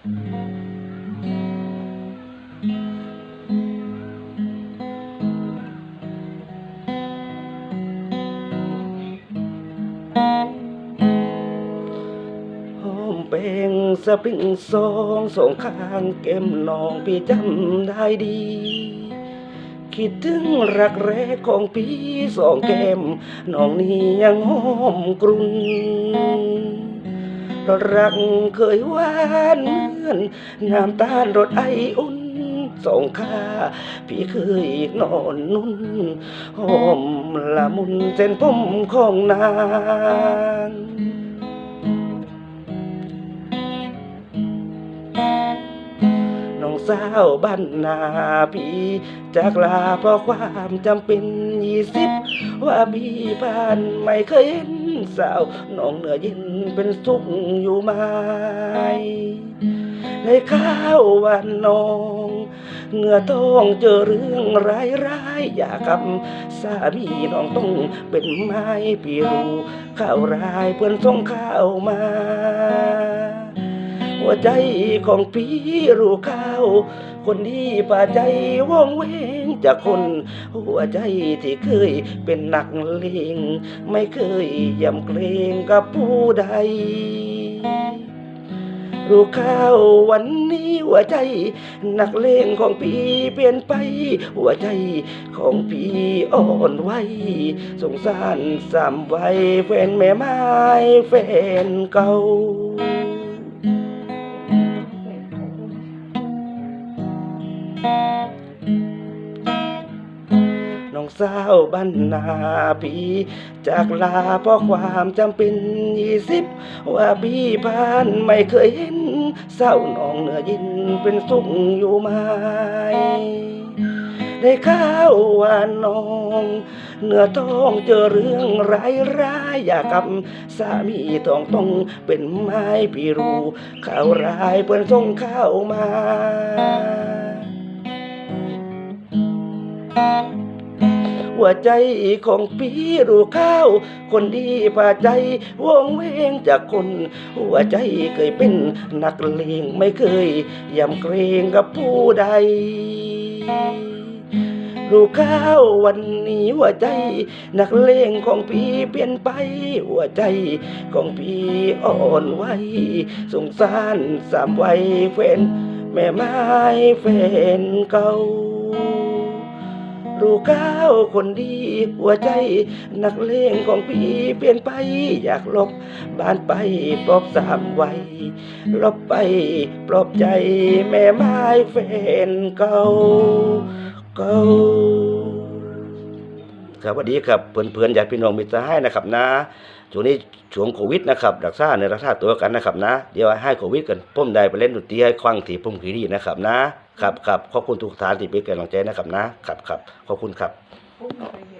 หอมเป่งสปริงซองสองข้างเก็มน้องพี่จำได้ดี คิดถึงรักแรกของพี่สองแก้มน้องนี่ยังหอมกรุน รักเคยหวานเหมือนน้ำตาลรสไออุ่นสองข้าพี่เคยนอนนุ่นหอมละมุนเส้นผมของนางน้องสาวบ้านนาพี่จากลาเพราะความจำเป็นยี่สิบว่าพี่ผ่านไม่เคยเห็น สาวน้องเหนือเย็นเป็นสุขอยู่ไหมในข้าววันน้องเหงื่อต้องเจอเรื่องร้ายร้ายอย่ากับสามีน้องต้องเป็นไม้ปีรู้ข้าวร้ายเพื่อนส่งข้าวมา หัวใจของพี่รู้ข้าว คนที่ป่าใจว่องเวงจากคน หัวใจที่เคยเป็นนักเลงไม่เคยยำเกรงกับผู้ใดรู้ข้าววันนี้หัวใจ นักเลงของพี่เปลี่ยนไป หัวใจของพี่อ่อนไหวสงสารสามไว้แฟนแม่ไม้แฟนเก่า น้องสาวบ้านนาพี่จากลาเพราะความจำเป็นยี่สิบว่าพี่ผ่านไม่เคยเห็นเศร้าน้องเหนือยินเป็นสุขอยู่ไหมได้ข้าวว่าน้องเหนือต้องเจอเรื่องร้ายร้ายอย่ากับสามีต้องต้องเป็นไม้พี่รู้ข่าวร้ายเพื่อนส่งข้าวมา หัวใจของพี่รู้ข้าว คนดีผ่าใจวงเวงจากคน หัวใจเคยเป็นนักเลงไม่เคยยำเกรงกับผู้ใดรู้ข้าววันนี้หัวใจ นักเลงของพี่เปลี่ยนไป หัวใจของพี่อ่อนไหวสงสารสามวัยแฟนแม่ไม้แฟนเก่า รู้ข้าวคนดีหัวใจนักเลงของพี่เปลี่ยนไปอยากลบบ้านไปปลอบสามไว้ลบไปปลอบใจแม่ไม้แฟนเก่าเก่าครับสวัสดีครับเพื่อนๆญาติพี่น้องมิตรสหายนะครับนะช่วงนี้ช่วงโควิดนะครับรักษาในรักษาตัวกันนะครับนะ เดี๋ยวให้โควิดกันพุ่มได้ไปเล่นดนตรีให้ควังที่พุ่มขีรีนะครับนะ ครับครับขอบคุณทุกท่านที่เป็นกำลังใจนะครับนะครับครับขอบคุณครับพุ่งไปเห็น